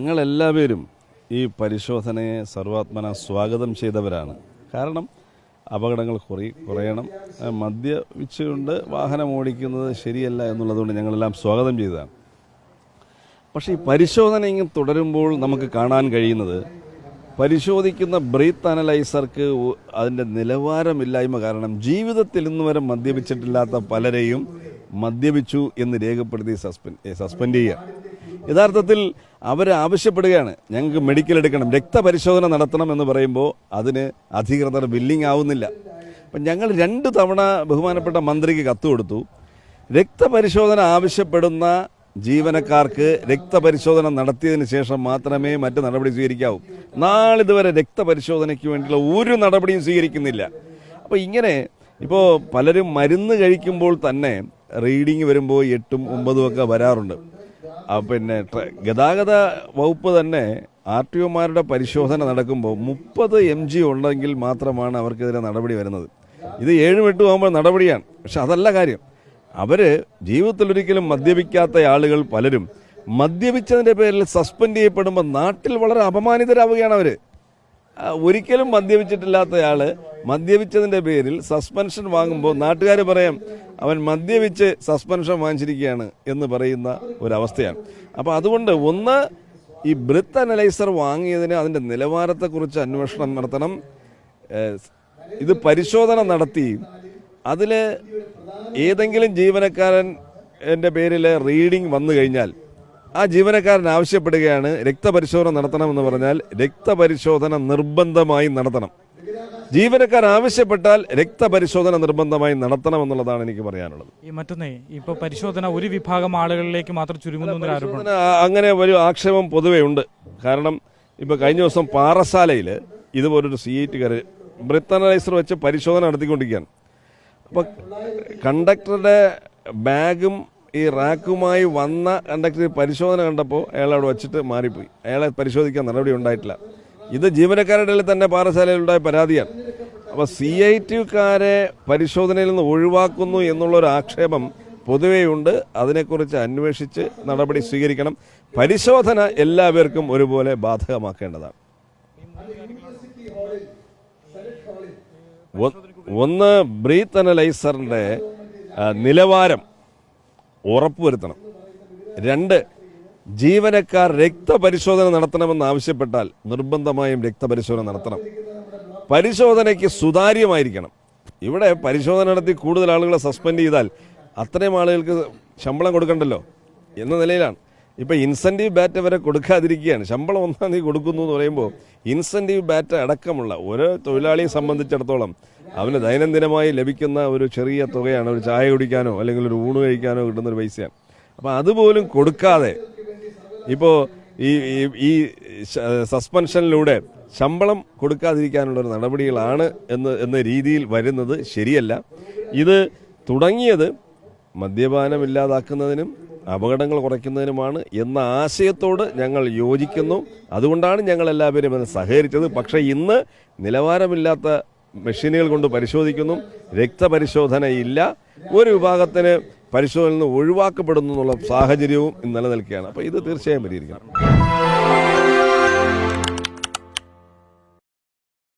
ഞങ്ങളെല്ലാവരും ഈ പരിശോധനയെ സർവാത്മന സ്വാഗതം ചെയ്തവരാണ്. കാരണം അപകടങ്ങൾ കുറി കുറയണം. മദ്യപിച്ചുകൊണ്ട് വാഹനം ഓടിക്കുന്നത് ശരിയല്ല എന്നുള്ളതുകൊണ്ട് ഞങ്ങളെല്ലാം സ്വാഗതം ചെയ്തതാണ്. പക്ഷേ ഈ പരിശോധന ഇങ്ങനെ തുടരുമ്പോൾ നമുക്ക് കാണാൻ കഴിയുന്നത് പരിശോധിക്കുന്ന ബ്രീത്ത് അനലൈസർക്ക് അതിന്റെ നിലവാരമില്ലായ്മ കാരണം ജീവിതത്തിൽ ഇന്ന് വരെ മദ്യപിച്ചിട്ടില്ലാത്ത പലരെയും മദ്യപിച്ചു എന്ന് രേഖപ്പെടുത്തി സസ്പെൻഡ് സസ്പെൻഡ് ചെയ്യുക. യഥാർത്ഥത്തിൽ അവർ ആവശ്യപ്പെടുകയാണ്. ഞങ്ങൾക്ക് മെഡിക്കൽ എടുക്കണം. രക്തപരിശോധന നടത്തണം എന്ന് പറയുമ്പോൾ അതിന് അധികൃതർ ബില്ലിംഗ് ആവുന്നില്ല. അപ്പം ഞങ്ങൾ രണ്ട് തവണ ബഹുമാനപ്പെട്ട മന്ത്രിക്ക് കത്ത് കൊടുത്തു. രക്തപരിശോധന ആവശ്യപ്പെടുന്ന ജീവനക്കാർക്ക് രക്തപരിശോധന നടത്തിയതിന് ശേഷം മാത്രമേ മറ്റു നടപടി സ്വീകരിക്കാവൂ. നാളിതുവരെ രക്തപരിശോധനയ്ക്ക് വേണ്ടിയുള്ള ഒരു നടപടിയും സ്വീകരിക്കുന്നില്ല. അപ്പോൾ ഇങ്ങനെ ഇപ്പോൾ പലരും മരുന്ന് കഴിക്കുമ്പോൾ തന്നെ റീഡിങ് വരുമ്പോൾ എട്ടും ഒമ്പതും ഒക്കെ വരാറുണ്ട്. പിന്നെ ഗതാഗത വകുപ്പ് തന്നെ ആർ ടി ഒമാരുടെ പരിശോധന നടക്കുമ്പോൾ മുപ്പത് എം ജി ഉണ്ടെങ്കിൽ മാത്രമാണ് അവർക്കെതിരെ നടപടി വരുന്നത്. ഇത് ഏഴും എട്ടും ആകുമ്പോൾ നടപടിയാണ്. പക്ഷെ അതല്ല കാര്യം. അവർ ജീവിതത്തിലൊരിക്കലും മദ്യപിക്കാത്ത ആളുകൾ പലരും. മദ്യപിച്ചതിന്റെ പേരിൽ സസ്പെൻഡ് ചെയ്യപ്പെടുമ്പോൾ നാട്ടിൽ വളരെ അപമാനിതരാവുകയാണ് അവർ. ആ, ഒരിക്കലും മദ്യപിച്ചിട്ടില്ലാത്തയാൾ മദ്യപിച്ചതിന്റെ പേരിൽ സസ്പെൻഷൻ വാങ്ങുമ്പോൾ നാട്ടുകാർ പറയാം അവൻ മദ്യപിച്ച് സസ്പെൻഷൻ വാങ്ങിച്ചിരിക്കുകയാണ് എന്ന് പറയുന്ന ഒരവസ്ഥയാണ്. അപ്പോൾ അതുകൊണ്ട് ഒന്ന് ഈ ബ്രിത്ത് അനലൈസർ വാങ്ങിയതിന് അതിന്റെ നിലവാരത്തെക്കുറിച്ച് അന്വേഷണം നടത്തണം. ഇത് പരിശോധന നടത്തി. അതിൽ ഏതെങ്കിലും ജീവനക്കാരൻ എന്റെ പേരിൽ റീഡിംഗ് വന്നു കഴിഞ്ഞാൽ ആ ജീവനക്കാരൻ ആവശ്യപ്പെടുകയാണ് രക്തപരിശോധന നടത്തണമെന്ന് പറഞ്ഞാൽ രക്തപരിശോധന നിർബന്ധമായി നടത്തണം. ജീവനക്കാർ ആവശ്യപ്പെട്ടാൽ രക്തപരിശോധന നിർബന്ധമായി നടത്തണമെന്നുള്ളതാണ് എനിക്ക് പറയാനുള്ളത്. ഈ മറ്റൊന്നേ ഇപ്പൊ പരിശോധന ഒരു വിഭാഗം ആളുകളിലേക്ക് മാത്രം ചുരുങ്ങുന്നു അങ്ങനെ ഒരു ആക്ഷേപം പൊതുവേ ഉണ്ട്. കാരണം ഇപ്പൊ കഴിഞ്ഞ ദിവസം പാറശാലയിൽ ഇതുപോലൊരു സി ഐ ടി കയറി ബ്രിത്ത് വെച്ച് പരിശോധന നടത്തിക്കൊണ്ടിരിക്കുകയാണ്. അപ്പൊ കണ്ടക്ടറുടെ ബാഗും ഈ റാക്കുമായി വന്ന കണ്ടക്ടർ പരിശോധന കണ്ടപ്പോൾ അയാൾ അവിടെ വെച്ചിട്ട് മാറിപ്പോയി. അയാളെ പരിശോധിക്കാൻ നടപടി ഉണ്ടായിട്ടില്ല. ഇത് ജീവനക്കാരുടെ തന്നെ പാറശാലയിലുണ്ടായ പരാതിയാണ്. അപ്പോൾ സി ഐ ടിക്കാരെ പരിശോധനയിൽ നിന്ന് ഒഴിവാക്കുന്നു എന്നുള്ളൊരു ആക്ഷേപം പൊതുവെയുണ്ട് അതിനെക്കുറിച്ച് അന്വേഷിച്ച് നടപടി സ്വീകരിക്കണം. പരിശോധന എല്ലാവർക്കും ഒരുപോലെ ബാധകമാക്കേണ്ടതാണ്. ഒന്ന് ബ്രീത്ത് അനലൈസറിന്റെ നിലവാരം ഉറപ്പുവരുത്തണം. രണ്ട് ജീവനക്കാർ രക്തപരിശോധന നടത്തണമെന്ന് ആവശ്യപ്പെട്ടാൽ നിർബന്ധമായും രക്തപരിശോധന നടത്തണം. പരിശോധനയ്ക്ക് സുതാര്യമായിരിക്കണം. ഇവിടെ പരിശോധന നടത്തി കൂടുതൽ ആളുകളെ സസ്പെൻഡ് ചെയ്താൽ അത്രയും ആളുകൾക്ക് ശമ്പളം കൊടുക്കണ്ടല്ലോ എന്ന നിലയിലാണ്. ഇപ്പം ഇൻസെന്റീവ് ബാറ്റ് വരെ കൊടുക്കാതിരിക്കുകയാണ്. ശമ്പളം ഒന്നാം നീ കൊടുക്കുന്നു എന്ന് പറയുമ്പോൾ ഇൻസെന്റീവ് ബാറ്റ് അടക്കമുള്ള ഓരോ തൊഴിലാളിയെ സംബന്ധിച്ചിടത്തോളം അവന് ദൈനംദിനമായി ലഭിക്കുന്ന ഒരു ചെറിയ തുകയാണ് ഒരു ചായ കുടിക്കാനോ അല്ലെങ്കിൽ ഒരു ഊണ് കഴിക്കാനോ കിട്ടുന്ന ഒരു പൈസയാണ്. അപ്പോൾ അതുപോലും കൊടുക്കാതെ ഇപ്പോൾ ഈ ഈ- സസ്പെൻഷനിലൂടെ ശമ്പളം കൊടുക്കാതിരിക്കാനുള്ള ഒരു നടപടികളാണ് എന്ന് എന്ന രീതിയിൽ വരുന്നത് ശരിയല്ല. ഇത് തുടങ്ങിയത് മദ്യപാനം ഇല്ലാതാക്കുന്നതിനും അപകടങ്ങൾ കുറയ്ക്കുന്നതിനുമാണ് എന്ന ആശയത്തോട് ഞങ്ങൾ യോജിക്കുന്നു. അതുകൊണ്ടാണ് ഞങ്ങൾ എല്ലാവരും അത് സഹകരിച്ചത്. പക്ഷേ ഇന്ന് നിലവാരമില്ലാത്ത മെഷീനുകൾ കൊണ്ട് പരിശോധിക്കുന്നു. രക്തപരിശോധനയില്ല. ഒരു വിഭാഗത്തിന് പരിശോധനയിൽ നിന്ന് ഒഴിവാക്കപ്പെടുന്നു എന്നുള്ള സാഹചര്യവും നിലനിൽക്കുകയാണ് അപ്പോൾ ഇത് തീർച്ചയായും പരിഹരിക്കണം.